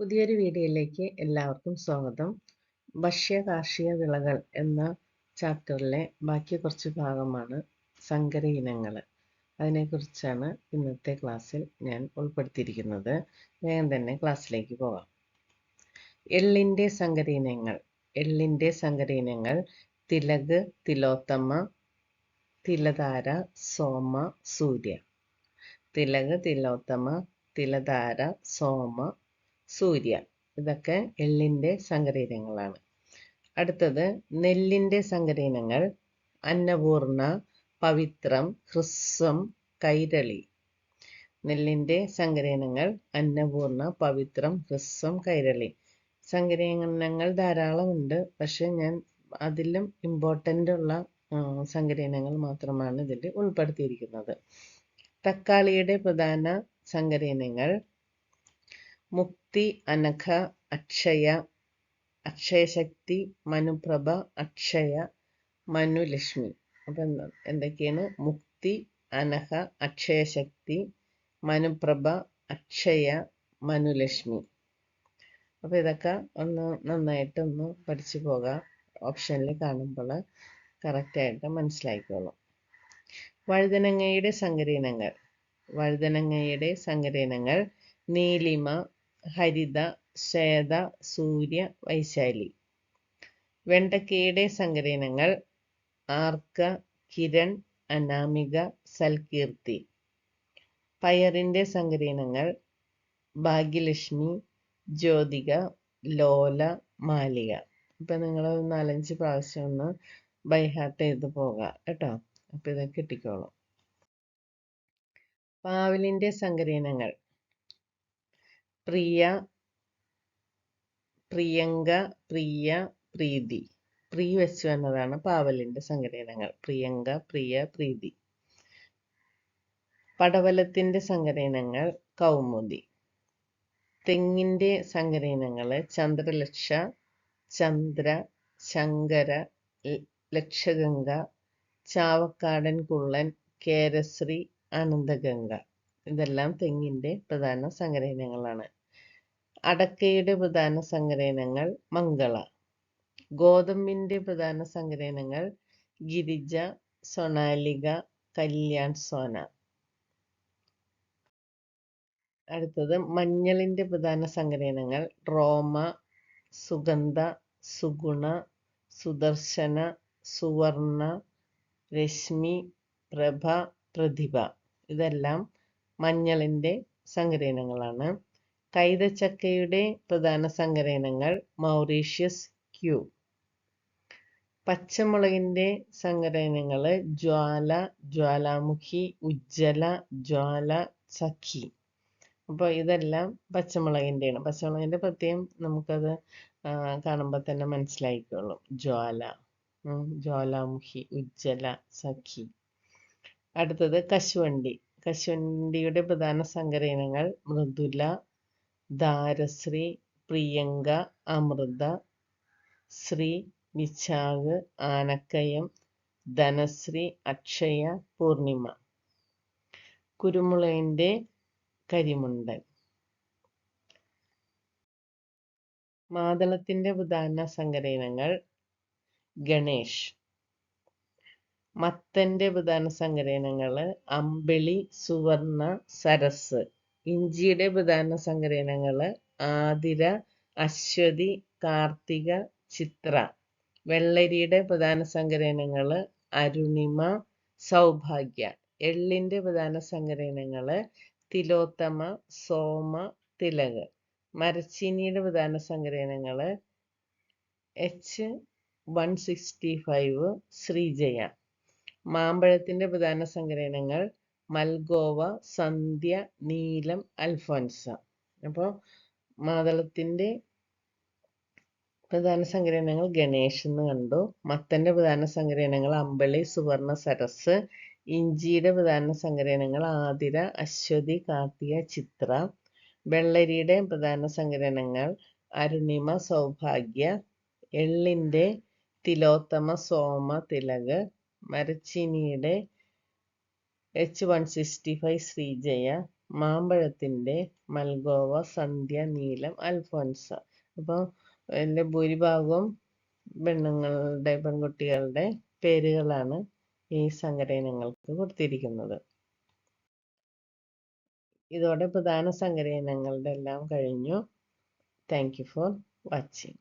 പുതിയൊരു വീഡിയോയിലേക്ക് എല്ലാവർക്കും സ്വാഗതം. ഭക്ഷ്യ കാർഷിക വിളകൾ എന്ന ചാപ്റ്ററിലെ ബാക്കി കുറച്ച് ഭാഗമാണ് സങ്കര ഇനങ്ങൾ. അതിനെക്കുറിച്ചാണ് ഇന്നത്തെ ക്ലാസ്സിൽ ഞാൻ ഉൾപ്പെടുത്തിയിരിക്കുന്നത്. വേഗം തന്നെ ക്ലാസ്സിലേക്ക് പോകാം. എള്ളിന്റെ സങ്കര ഇനങ്ങൾ. എള്ളിന്റെ സങ്കര ഇനങ്ങൾ തിലക് തിലോത്തമ തിലധാര സോമ സൂര്യ. തിലക് തിലോത്തമ തിലധാര സോമ സൂര്യ. ഇതൊക്കെ എള്ളിന്റെ സങ്കരീനങ്ങളാണ് അടുത്തത് നെല്ലിന്റെ സങ്കരീനങ്ങൾ അന്നപൂർണ പവിത്രം ഹ്രസ്വം കൈരളി. നെല്ലിന്റെ സങ്കരീനങ്ങൾ അന്നപൂർണ പവിത്രം ഹ്രസ്വം കൈരളി. സങ്കരീനങ്ങൾ ധാരാളമുണ്ട്. പക്ഷേ ഞാൻ അതിലും ഇമ്പോർട്ടന്റ് ഉള്ള സങ്കരീനങ്ങൾ മാത്രമാണ് ഇതിൽ ഉൾപ്പെടുത്തിയിരിക്കുന്നത്. തക്കാളിയുടെ പ്രധാന സങ്കരീനങ്ങൾ മുക്തി അനഘ അക്ഷയ അക്ഷയശക്തി മനുപ്രഭ അക്ഷയ മനുലക്ഷ്മി. അപ്പം എന്തൊക്കെയാണ്? മുക്തി അനഘ അക്ഷയശക്തി മനുപ്രഭ അക്ഷയ മനുലക്ഷ്മി. അപ്പോൾ ഇതൊക്കെ ഒന്ന് നന്നായിട്ടൊന്ന് പഠിച്ചു പോകാം. ഓപ്ഷനിൽ കാണുമ്പോൾ കറക്റ്റായിട്ട് മനസ്സിലാക്കിക്കോളും വഴുതനങ്ങയുടെ സങ്കരീനങ്ങൾ വഴുതനങ്ങയുടെ സങ്കരീനങ്ങൾ നീലിമ ഹരിത ശ്വേത സൂര്യ വൈശാലി. വെണ്ടക്കയുടെ സങ്കരീനങ്ങൾ ആർക്ക കിരൺ അനാമിക സൽകീർത്തി. പയറിന്റെ സങ്കരീനങ്ങൾ ഭാഗ്യലക്ഷ്മി ജ്യോതിക ലോല മാലിക. ഇപ്പം നിങ്ങൾ നാലഞ്ച് പ്രാവശ്യം ഒന്ന് ബൈ ഹാർട്ട് ചെയ്ത് പോകാം കേട്ടോ. അപ്പം ഇതൊക്കെ കിട്ടിക്കോളും. പാവലിന്റെ സങ്കരീനങ്ങൾ പ്രിയ പ്രിയങ്ക പ്രിയ പ്രീതി. പ്രീ വെച്ചു എന്നതാണ് പാവലിന്റെ സങ്കരീനങ്ങൾ പ്രിയങ്ക പ്രിയ പ്രീതി. പടവലത്തിന്റെ സങ്കരീനങ്ങൾ കൗമുദി. തെങ്ങിന്റെ സങ്കരീനങ്ങൾ ചന്ദ്രലക്ഷ ചന്ദ്ര ശങ്കര ലക്ഷഗംഗ ചാവക്കാടൻ കുള്ളൻ കേരശ്രീ അനന്തഗംഗ. ഇതെല്ലാം തെങ്ങിന്റെ പ്രധാന സങ്കരയിനങ്ങളാണ് അടക്കയുടെ പ്രധാന സങ്കരയിനങ്ങൾ മംഗള. ഗോതമ്പിന്റെ പ്രധാന സങ്കരയിനങ്ങൾ ഗിരിജ സൊണാലിക കല്യാൺ സോന. അടുത്തത് മഞ്ഞളിന്റെ പ്രധാന സങ്കരയിനങ്ങൾ റോമ സുഗന്ധ സുഗുണ സുദർശന സുവർണ രശ്മി പ്രഭ പ്രതിഭ. ഇതെല്ലാം മഞ്ഞളിന്റെ സങ്കരയിനങ്ങളാണ് കൈതച്ചക്കയുടെ പ്രധാന സങ്കരയിനങ്ങൾ മൗറീഷ്യസ് ക്യൂ. പച്ചമുളകിന്റെ സങ്കരയിനങ്ങൾ ജ്വാല ജ്വാലാമുഖി ഉജ്ജല ജ്വാല സഖി അപ്പോൾ ഇതെല്ലാം പച്ചമുളകിന്റെയാണ്. പച്ചമുളകിന്റെ പ്രത്യേകം നമുക്കത് കാണുമ്പോൾ തന്നെ മനസ്സിലായിക്കോളും. ജ്വാല ജ്വാലാമുഖി ഉജ്ജല സഖി അടുത്തത് കശുവണ്ടി. കശുവണ്ടിയുടെ പ്രധാന സങ്കരയിനങ്ങൾ മൃദുല ധാരശ്രീ പ്രിയങ്ക അമൃത ശ്രീ വിശാഖ് ആനക്കയം ധനശ്രീ അക്ഷയ പൂർണിമ. കുരുമുളകിന്റെ കരിമുണ്ടൻ. മാതളത്തിന്റെ ഉദാഹരണ സങ്കരയിനങ്ങൾ ഗണേഷ്. മത്തന്റെ പ്രധാന സങ്കരയിനങ്ങൾ അമ്പിളി സുവർണ സരസ്. ഇഞ്ചിയുടെ പ്രധാന സങ്കരയിനങ്ങൾ ആതിര അശ്വതി കാർത്തിക ചിത്ര. വെള്ളരിയുടെ പ്രധാന സങ്കരയിനങ്ങൾ അരുണിമ സൗഭാഗ്യ. എള്ളിന്റെ പ്രധാന സങ്കരയിനങ്ങൾ തിലോത്തമ സോമ തിലക്. മരച്ചീനിയുടെ പ്രധാന സങ്കരയിനങ്ങൾ H one sixty five Sreejaya. മാമ്പഴത്തിന്റെ പ്രധാന സങ്കരയിനങ്ങൾ മൽഗോവ സന്ധ്യ നീലം അൽഫോൻസ. അപ്പോൾ മാതളത്തിന്റെ പ്രധാന സങ്കരയിനങ്ങൾ ഗണേഷ് എന്ന് കണ്ടു. മത്തന്റെ പ്രധാന സങ്കരയിനങ്ങൾ അമ്പളി സുവർണ സരസ്. ഇഞ്ചിയുടെ പ്രധാന സങ്കരയിനങ്ങൾ ആതിര അശ്വതി കാർത്തിക ചിത്ര. വെള്ളരിയുടെ പ്രധാന സങ്കരയിനങ്ങൾ അരുണിമ സൗഭാഗ്യ. എള്ളിന്റെ തിലോത്തമ സോമ Tilak. മരച്ചീനിയുടെ H one sixty five Sreejaya മാമ്പഴത്തിന്റെ Malgova സന്ധ്യ നീലം അൽഫോൻസ. അപ്പോൾ എന്റെ ഭൂരിഭാഗവും പെണ്ണുങ്ങളുടെ പെൺകുട്ടികളുടെ പേരുകളാണ് ഈ സങ്കരയിനങ്ങൾക്ക് കൊടുത്തിരിക്കുന്നത്. ഇതോടെ പ്രധാന സങ്കരയിനങ്ങളുടെ എല്ലാം കഴിഞ്ഞു. Thank you for watching